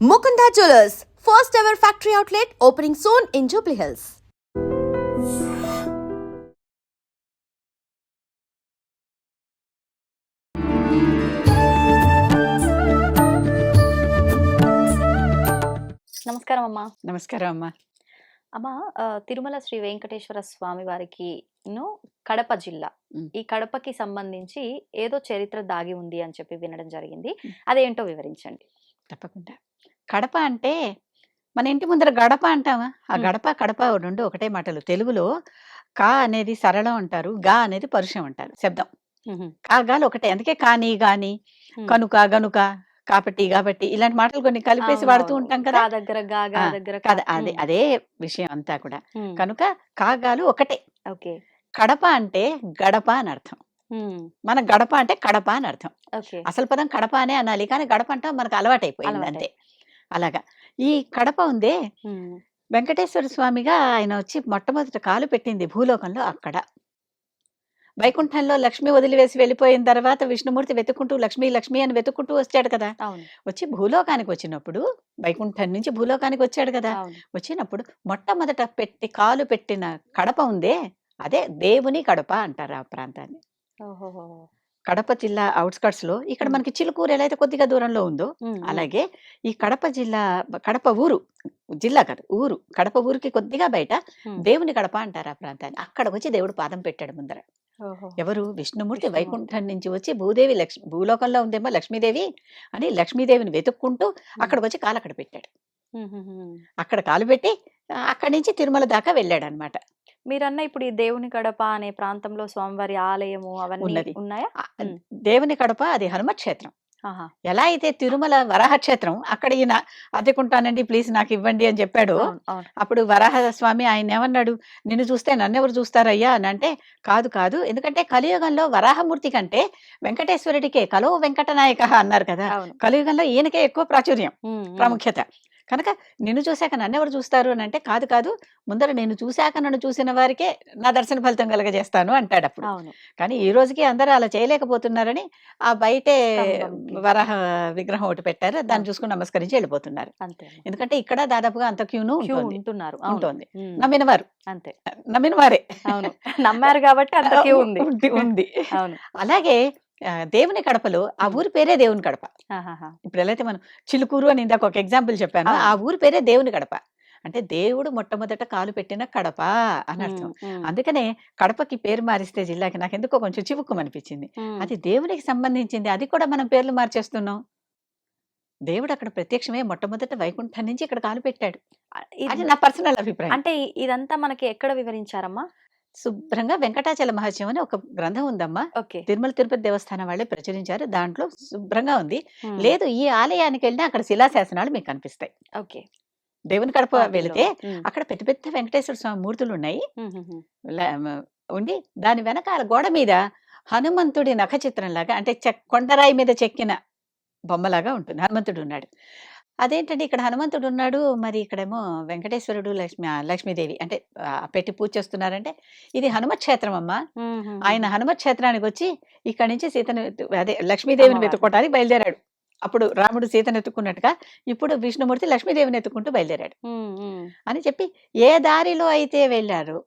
Mukunda Jewelers, first ever factory outlet opening soon in Jubilee Hills. నమస్కారం అమ్మా నమస్కారం అమ్మా అమ్మా తిరుమల శ్రీ వెంకటేశ్వర స్వామి వారికి ను కడప జిల్లా. ఈ కడపకి సంబంధించి ఏదో చరిత్ర దాగి ఉంది అని చెప్పి వినడం జరిగింది. అదేంటో వివరించండి తప్పకుండా కడప అంటే మన ఇంటి ముందర గడప అంటామా ఆ. గడప కడప రెండు ఒకటే మాటలు తెలుగులో కా అనేది సరళం అంటారు గా అనేది పరుషం అంటారు శబ్దం కా గాలు ఒకటే అందుకే కాని గాని. కనుక గనుక కాబట్టి కాబట్టి ఇలాంటి మాటలు కొన్ని కలిపేసి వాడుతూ. ఉంటాం కదా దగ్గర అదే. అదే విషయం అంతా కూడా. కనుక కాగాలు ఒకటే ఓకే కడప అంటే గడప అని అర్థం. మన గడప అంటే కడప అని అర్థం అసలు పదం కడప అనే అనాలి కానీ గడప అంటే మనకు అలవాటైపోయింది అలవాటై. అంతే అలాగా. ఈ కడప ఉందే. వెంకటేశ్వర స్వామిగా ఆయన వచ్చి మొట్టమొదట కాలు పెట్టింది భూలోకంలో అక్కడ. వైకుంఠంలో లక్ష్మి వదిలివేసి వెళ్ళిపోయిన తర్వాత విష్ణుమూర్తి వెతుక్కుంటూ లక్ష్మి లక్ష్మి అని వెతుక్కుంటూ వచ్చాడు కదా. వచ్చి భూలోకానికి వచ్చినప్పుడు వైకుంఠం నుంచి భూలోకానికి వచ్చాడు కదా. వచ్చినప్పుడు మొట్టమొదట పెట్టి కాలు పెట్టిన కడప ఉందే అదే దేవుని కడప అంటారు ఆ ప్రాంతాన్ని. కడప జిల్లా అవుట్స్కట్స్లో ఇక్కడ. మనకి చిలుకూరు ఎలా అయితే కొద్దిగా దూరంలో ఉందో. అలాగే ఈ కడప జిల్లా కడప ఊరు జిల్లా కాదు ఊరు కడప ఊరికి కొద్దిగా బయట. దేవుని కడప అంటారు ఆ ప్రాంతాన్ని అక్కడికి వచ్చి దేవుడు పాదం పెట్టాడు ముందర. ఎవరు విష్ణుమూర్తి. వైకుంఠం నుంచి వచ్చి భూదేవి లక్ష్మి భూలోకంలో ఉందేమో లక్ష్మీదేవి అని లక్ష్మీదేవిని వెతుక్కుంటూ అక్కడికి వచ్చి కాలు అక్కడ పెట్టాడు. అక్కడ కాలు పెట్టి అక్కడి నుంచి తిరుమల దాకా వెళ్ళాడు అనమాట మీరన్న ఇప్పుడు ఈ దేవుని కడప అనే ప్రాంతంలో స్వామివారి ఆలయము అవన్నీ ఉన్నది. ఉన్నాయా. దేవుని కడప అది హనుమ క్షేత్రం ఆహా. ఎలా అయితే తిరుమల వరాహ క్షేత్రం అక్కడ ఈయన అద్దెకుంటానండి ప్లీజ్ నాకు ఇవ్వండి అని చెప్పాడు. అవును అవును. అప్పుడు వరాహ స్వామి ఆయన ఏమన్నాడు? నిన్ను చూస్తే నన్నెవరు చూస్తారయ్యా? అని అంటే కాదు కాదు. ఎందుకంటే కలియుగంలో వరాహమూర్తి కంటే వెంకటేశ్వరుడికే కలో వెంకటనాయక అన్నారు కదా. అవును. కలియుగంలో ఈయనకే ఎక్కువ ప్రాచుర్యం. ప్రాముఖ్యత. కనుక నిన్ను చూశాక నన్నెవరు చూస్తారు అని అంటే కాదు కాదు. ముందర నేను చూశాక నన్ను చూసిన వారికే నా దర్శన ఫలితం కలగజేస్తాను అంటాడు అప్పుడు. కానీ ఈ రోజుకి అందరూ అలా చేయలేకపోతున్నారని ఆ బయటే. వరాహ విగ్రహం ఒకటి పెట్టారు. దాన్ని. చూసుకుని నమస్కరించి వెళ్ళిపోతున్నారు. ఎందుకంటే ఇక్కడ దాదాపుగా అంత క్యూను ఉంటున్నారు. ఉంటుంది. నమ్మిన వారు అంతే. నమ్మిన వారే అవును. నమ్మారు కాబట్టి అంత క్యూ ఉంది ఉంది. అవును. అలాగే దేవుని కడపలో ఆ. ఊరి పేరే దేవుని కడప. ఇప్పుడు ఎలా అయితే మనం చిలుకూరు అని ఇందాక ఒక ఎగ్జాంపుల్ చెప్పాను. ఆ. ఊరి పేరే దేవుని కడప. అంటే దేవుడు మొట్టమొదట కాలు పెట్టిన కడప అని అర్థం. అందుకనే కడపకి పేరు మారిస్తే జిల్లాకి నాకు ఎందుకో కొంచెం చివుక్కుం అనిపించింది అది దేవునికి సంబంధించింది. అది కూడా మనం పేర్లు మార్చేస్తున్నాం. దేవుడు అక్కడ ప్రత్యక్షమే మొట్టమొదట వైకుంఠం నుంచి ఇక్కడ కాలు పెట్టాడు. ఇది- నా పర్సనల్ అభిప్రాయం. అంటే ఇదంతా మనకి ఎక్కడ వివరించారమ్మా? శుభ్రంగా వెంకటాచల మహత్యం అని ఒక గ్రంథం ఉందమ్మా. ఓకే. తిరుమల తిరుపతి దేవస్థానం వాళ్ళే ప్రచురించారు. దాంట్లో శుభ్రంగా ఉంది. లేదు ఈ ఆలయానికి వెళ్ళినా అక్కడ శిలాశాసనాలు మీకు కనిపిస్తాయి. ఓకే. దేవుని కడప. వెళితే అక్కడ పెద్ద పెద్ద వెంకటేశ్వర స్వామి మూర్తులు ఉన్నాయి ఉండి దాని వెనకాల గోడ మీద హనుమంతుడి నఖ చిత్రం లాగా అంటే కొండరాయి మీద చెక్కిన బొమ్మలాగా ఉంటుంది. హనుమంతుడు ఉన్నాడు. అదేంటంటే ఇక్కడ హనుమంతుడు ఉన్నాడు మరి ఇక్కడేమో వెంకటేశ్వరుడు లక్ష్మి లక్ష్మీదేవి అంటే పెట్టి పూజ చేస్తున్నారంటే ఇది హనుమ క్షేత్రం అమ్మ ఆయన హనుమ క్షేత్రానికి వచ్చి ఇక్కడి నుంచి సీతను అదే లక్ష్మీదేవిని. వెతుక్కోవడానికి బయలుదేరాడు. అప్పుడు రాముడు సీతను ఎత్తుకున్నట్టుగా ఇప్పుడు విష్ణుమూర్తి లక్ష్మీదేవిని ఎత్తుకుంటూ బయలుదేరాడు. అని చెప్పి ఏ దారిలో అయితే వెళ్ళారో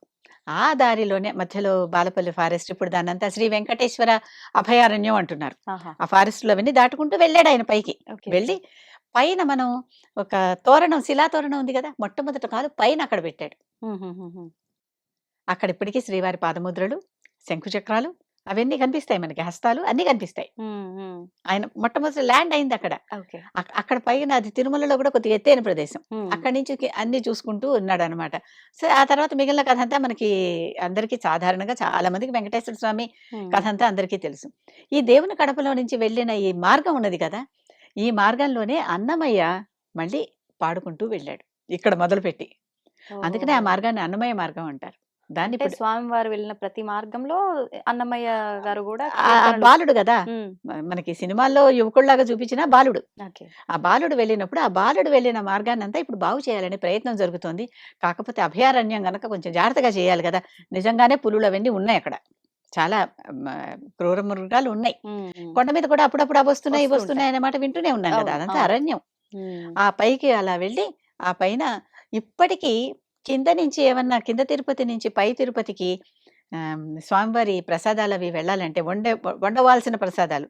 ఆ దారిలోనే మధ్యలో బాలపల్లి ఫారెస్ట్ ఇప్పుడు దాన్నంతా శ్రీ వెంకటేశ్వర అభయారణ్యం అంటున్నారు. ఆ ఫారెస్ట్లో అవన్నీ దాటుకుంటూ వెళ్ళాడు ఆయన పైకి. వెళ్ళి పైన మనం ఒక తోరణం శిలా తోరణం ఉంది కదా మొట్టమొదటి కాలు పైన అక్కడ పెట్టాడు. అక్కడ ఇప్పటికీ శ్రీవారి పాదముద్రలు శంకుచక్రాలు అవన్నీ కనిపిస్తాయి మనకి హస్తాలు అన్ని కనిపిస్తాయి. ఆయన మొట్టమొదటి ల్యాండ్ అయింది అక్కడ. అక్కడ పైన అది తిరుమలలో కూడా కొద్దిగా ఎత్తైన ప్రదేశం. అక్కడి నుంచి అన్ని చూసుకుంటూ ఉన్నాడు అనమాట సో ఆ తర్వాత మిగిలిన కథ అంతా మనకి అందరికీ సాధారణంగా చాలా మందికి వెంకటేశ్వర స్వామి కథ అంతా అందరికీ తెలుసు. ఈ దేవుని కడపలో నుంచి వెళ్ళిన ఈ మార్గం ఉన్నది కదా ఈ మార్గంలోనే అన్నమయ్య మళ్ళీ పాడుకుంటూ వెళ్ళాడు. ఇక్కడ మొదలుపెట్టి. అందుకనే ఆ. మార్గాన్ని అన్నమయ్య మార్గం అంటారు. దాన్ని స్వామివారు వెళ్ళిన ప్రతి మార్గంలో అన్నమయ్య గారు కూడా బాలుడు కదా? మనకి సినిమాల్లో యువకుడిలాగా చూపించిన బాలుడు. ఆ బాలుడు వెళ్ళినప్పుడు ఆ బాలుడు వెళ్ళిన మార్గాన్ని అంతా ఇప్పుడు బాగు చేయాలనే ప్రయత్నం జరుగుతోంది. కాకపోతే అభయారణ్యం గనక కొంచెం జాగ్రత్తగా చేయాలి కదా? నిజంగానే పులులు అవన్నీ ఉన్నాయి అక్కడ. చాలా క్రూర మృగాలు ఉన్నాయి. కొండ మీద కూడా అప్పుడప్పుడు అవి వస్తున్నాయి ఇవి వస్తున్నాయి అనే మాట వింటూనే ఉన్నాం కదా! అదంతా. అరణ్యం. ఆ పైకి అలా వెళ్ళి ఆ పైన ఇప్పటికీ కింద నుంచి ఏమన్నా కింద తిరుపతి నుంచి పై తిరుపతికి స్వామివారి ప్రసాదాలు అవి వెళ్ళాలంటే వండే వండవలసిన ప్రసాదాలు.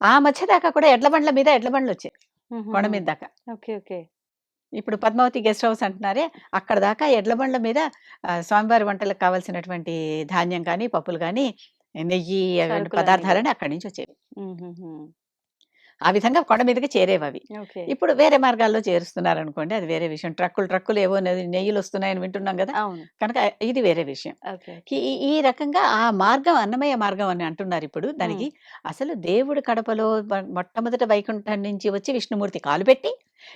ఆ మధ్య దాకా కూడా ఎడ్ల బండ్ల మీద ఎడ్ల బండ్లు వచ్చాయి. కొండ మీద దాకా. Okay okay. ఇప్పుడు పద్మావతి గెస్ట్ హౌస్ అంటున్నారే అక్కడ దాకా ఎడ్ల బండ్ల మీద స్వామివారి వంటలకు కావాల్సినటువంటి ధాన్యం కానీ పప్పులు కానీ నెయ్యి పదార్థాలని అక్కడి నుంచి వచ్చేవి. ఆ విధంగా కొండ మీదకి చేరేవి అవి. ఇప్పుడు వేరే మార్గాల్లో చేరుస్తున్నారు అనుకోండి అది వేరే విషయం. ట్రక్కులు ట్రక్కులు ఏవో నెయ్యిలు వస్తున్నాయని వింటున్నాం కదా కనుక ఇది వేరే విషయం. ఈ రకంగా ఆ మార్గం అన్నమయ్య మార్గం అని అంటున్నారు ఇప్పుడు దానికి. అసలు దేవుడు కడపలో మొట్టమొదట వైకుంఠం నుంచి వచ్చి విష్ణుమూర్తి కాలు పెట్టి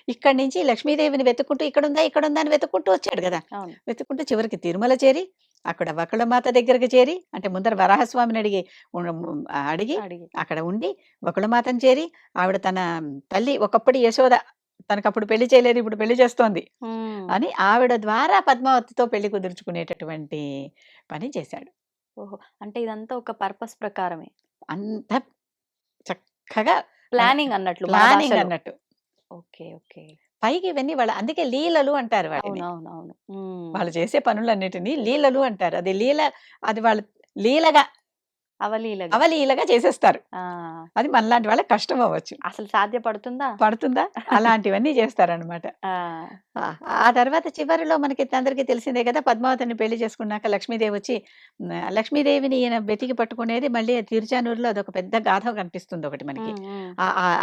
ఇక్కడి నుంచి లక్ష్మీదేవిని వెతుక్కుంటూ ఇక్కడ ఉందా ఇక్కడ ఉందా అని వెతుక్కుంటూ వచ్చాడు కదా. వెతుక్కుంటూ చివరికి తిరుమల చేరి అక్కడ వకుళమాత దగ్గరకు చేరి అంటే ముందర వరాహస్వామిని అడిగి అడిగి అక్కడ ఉండి వకుళమాతను చేరి ఆవిడ తన తల్లి ఒకప్పుడు యశోద తనకు అప్పుడు పెళ్ళి చేయలేదు ఇప్పుడు పెళ్ళి చేస్తోంది. అని ఆవిడ ద్వారా పద్మావతితో పెళ్ళి కుదుర్చుకునేటటువంటి పని చేశాడు. ఓహో! అంటే ఇదంతా ఒక పర్పస్ ప్రకారమే. అంత చక్కగా ప్లానింగ్ అన్నట్లు ప్లానింగ్. అన్నట్టు. ఓకే. ఓకే. పైకి ఇవన్నీ వాళ్ళ అందుకే లీలలు అంటారు వాటిని అవును వాళ్ళు చేసే పనులన్నిటినీ లీలలు అంటారు. అది లీల అది వాళ్ళు లీలగా అవలీలగా. అవలీలగా చేసేస్తారు. అది మనలాంటి వాళ్ళకి కష్టం అవ్వచ్చు. అసలు సాధ్యపడుతుందా? పడుతుందా? అలాంటివన్నీ చేస్తారనమాట ఆ, ఆ తర్వాత చివరిలో మనకి అందరికీ తెలిసిందే కదా పద్మావతిని పెళ్ళి చేసుకున్నాక లక్ష్మీదేవి వచ్చి లక్ష్మీదేవిని ఈయన వెతికి పట్టుకునేది మళ్ళీ తిరుచానూరులో అదొక పెద్ద గాథ కనిపిస్తుంది ఒకటి మనకి.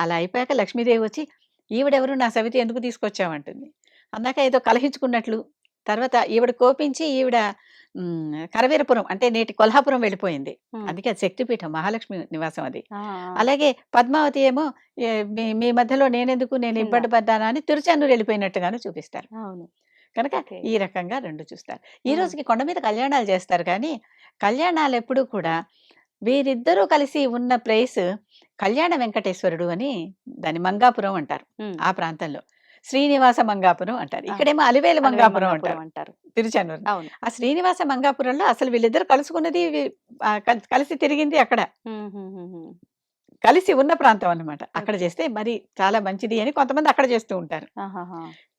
అలా అయిపోయాక లక్ష్మీదేవి వచ్చి ఈవిడెవరు నా సవితి ఎందుకు తీసుకొచ్చావంటుంది అన్నాక ఏదో కలహించుకున్నట్లు తర్వాత ఈవిడ కోపించి ఈవిడ కరవీరపురం అంటే నేటి కొల్హాపురం వెళ్ళిపోయింది. అందుకే అది శక్తిపీఠం మహాలక్ష్మి నివాసం అది. అలాగే పద్మావతి ఏమో మీ మీ మధ్యలో నేనెందుకు నేను. ఇబ్బంది పడ్డానా అని తిరుచానూరు వెళ్ళిపోయినట్టుగాను చూపిస్తారు కనుక. ఈ రకంగా రెండు చూస్తారు ఈ. రోజుకి కొండ మీద కళ్యాణాలు చేస్తారు కానీ కళ్యాణాలు ఎప్పుడూ కూడా వీరిద్దరూ కలిసి ఉన్న ప్లేస్ కళ్యాణ వెంకటేశ్వరుడు అని దాని మంగాపురం అంటారు. ఆ ప్రాంతంలో. శ్రీనివాస మంగాపురం అంటారు. ఇక్కడేమో అలివేలు మంగాపురం అంటారు అంటారు. తిరుచానూరు ఆ శ్రీనివాస మంగాపురంలో అసలు వీళ్ళిద్దరు కలుసుకున్నది కలిసి తిరిగింది అక్కడ. కలిసి ఉన్న ప్రాంతం అన్నమాట. అక్కడ చేస్తే మరి చాలా మంచిది అని కొంతమంది అక్కడ చేస్తూ ఉంటారు.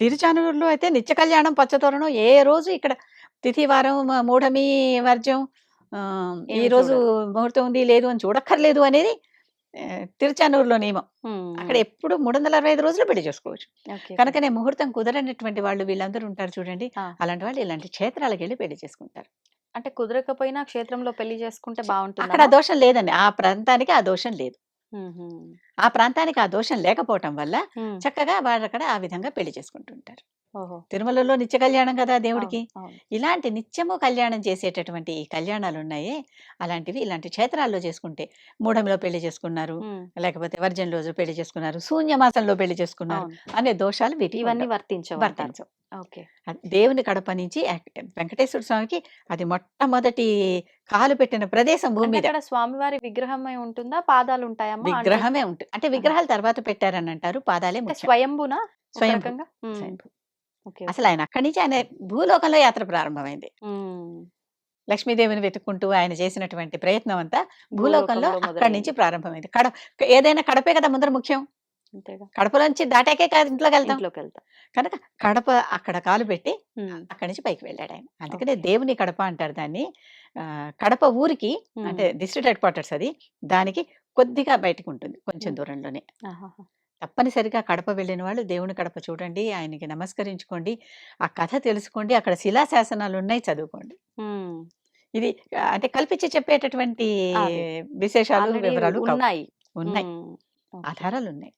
తిరుచానూరులో అయితే నిత్య కళ్యాణం పచ్చతోరణం ఏ రోజు ఇక్కడ తిథివారం మూఢమి వర్జం ఆ, ఈ రోజు ముహూర్తం ఉంది లేదు అని చూడక్కర్లేదు అనేది తిరుచానూరులో నియమం. అక్కడ ఎప్పుడు మూడు వందల అరవై ఐదు రోజులు పెళ్ళి చేసుకోవచ్చు. కనుకనే ముహూర్తం కుదరనటువంటి వాళ్ళు వీళ్ళందరూ ఉంటారు చూడండి. అలాంటి వాళ్ళు ఇలాంటి క్షేత్రాలకు వెళ్ళి పెళ్ళి చేసుకుంటారు. అంటే కుదరకపోయినా క్షేత్రంలో పెళ్ళి చేసుకుంటే అక్కడ ఆ బాగుంటుంది దోషం లేదండి. ఆ ప్రాంతానికి ఆ దోషం లేదు. ఆ ప్రాంతానికి ఆ దోషం లేకపోవటం వల్ల చక్కగా వాళ్ళు అక్కడ ఆ విధంగా పెళ్ళి చేసుకుంటుంటారు. తిరుమలలో నిత్య కళ్యాణం కదా దేవుడికి. ఇలాంటి నిత్యము కళ్యాణం చేసేటటువంటి ఈ కళ్యాణాలు ఉన్నాయే అలాంటివి ఇలాంటి క్షేత్రాల్లో చేసుకుంటే మూఢంలో పెళ్ళి చేసుకున్నారు లేకపోతే వర్జన్ రోజు పెళ్ళి చేసుకున్నారు శూన్యమాసంలో పెళ్ళి చేసుకున్నారు. అనే దోషాలు వీటికి ఇవన్నీ. వర్తించవు. వర్తించవు దేవుని కడప నుంచి వెంకటేశ్వర స్వామికి అది మొట్టమొదటి కాలు పెట్టిన ప్రదేశం భూమి మీద. అక్కడ స్వామివారి విగ్రహమే ఉంటుందా? పాదాలు అంటే- విగ్రహమే ఉంటుంది అంటే విగ్రహాలు తర్వాత పెట్టారని అంటారు పాదాలే స్వయంభునా ఒక స్వయంభు. అసలు ఆయన అక్కడి నుంచి ఆయన భూలోకంలో యాత్ర ప్రారంభమైంది. లక్ష్మీదేవిని వెతుక్కుంటూ ఆయన చేసినటువంటి ప్రయత్నం అంతా భూలోకంలో అక్కడి. నుంచి ప్రారంభమైంది. కడ ఏదైనా కడపే కదా ముందర ముఖ్యం? కడపలోంచి దాటాకే కాదు ఇంట్లోకి వెళ్తాం ఇంట్లోకి వెళ్తా కనుక కడప అక్కడ కాలు పెట్టి అక్కడి నుంచి పైకి వెళ్ళాడు ఆయన. అందుకనే దేవుని కడప అంటారు దాన్ని. కడప ఊరికి అంటే డిస్ట్రిక్ట్ హెడ్ క్వార్టర్స్ అది. దానికి కొద్దిగా బయటకు ఉంటుంది కొంచెం. దూరంలోనే. తప్పనిసరిగా కడప వెళ్ళిన వాళ్ళు దేవుని కడప చూడండి ఆయనకి నమస్కరించుకోండి ఆ కథ తెలుసుకోండి అక్కడ శిలాశాసనాలు ఉన్నాయి చదువుకోండి ఇది అంటే కల్పించి చెప్పేటటువంటి. విశేషాలు వివరాలు. ఉన్నాయి ఉన్నాయి. ఆధారాలు ఉన్నాయి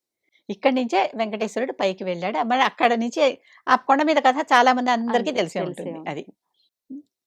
ఇక్కడి నుంచే వెంకటేశ్వరుడు పైకి వెళ్ళాడు మరి అక్కడ నుంచి ఆ కొండ మీద కథ చాలా మంది అందరికీ తెలిసే ఉంటుంది. అది